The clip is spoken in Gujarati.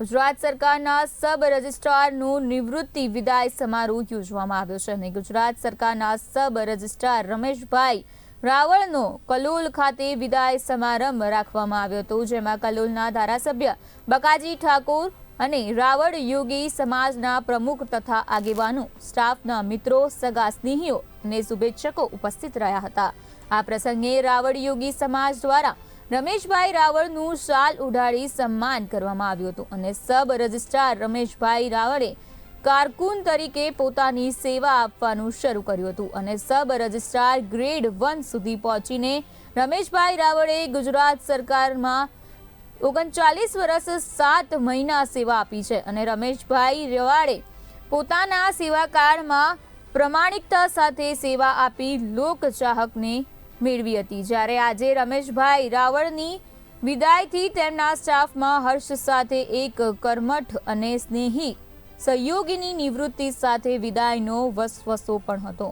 ગુજરાત સરકારના સબ રજિસ્ટ્રારનું નિવૃત્તિ વિદાય સમારોહ યોજવામાં આવ્યો છે અને ગુજરાત સરકારના સબ રજિસ્ટ્રાર રમેશભાઈ રાવળનો કલોલ ખાતે વિદાય સમારંભ રાખવામાં આવ્યો હતો, જેમાં કલોલના ધારાસભ્ય બકાજી ઠાકોર અને રાવળ યોગી સમાજના પ્રમુખ તથા આગેવાનો, સ્ટાફના મિત્રો, સગા સ્નેહીઓ અને શુભેચ્છકો ઉપસ્થિત રહ્યા હતા. આ પ્રસંગે રાવળ યોગી સમાજ દ્વારા રમેશભાઈ રાવળનું શાલ ઉડાડી સન્માન કરવામાં આવ્યું હતું અને સબ રજિસ્ટ્રાર રમેશભાઈ રાવળે કારકુન તરીકે પોતાની સેવા આપવાનું શરૂ કર્યું હતું અને સબ રજિસ્ટ્રાર ગ્રેડ વન સુધી પહોંચીને રમેશભાઈ રાવળે ગુજરાત સરકારમાં ઓગણચાલીસ વર્ષ સાત મહિના સેવા આપી છે અને રમેશભાઈ રવાડે પોતાના સેવાકાળમાં પ્રમાણિકતા સાથે સેવા આપી લોકચાહકને મેળવી હતી. જ્યારે આજે રમેશભાઈ રાવળની વિદાયથી તેમના સ્ટાફમાં હર્ષ સાથે એક કર્મઠ અને સ્નેહી સહયોગીની નિવૃત્તિ સાથે વિદાયનો વસવસો પણ હતો.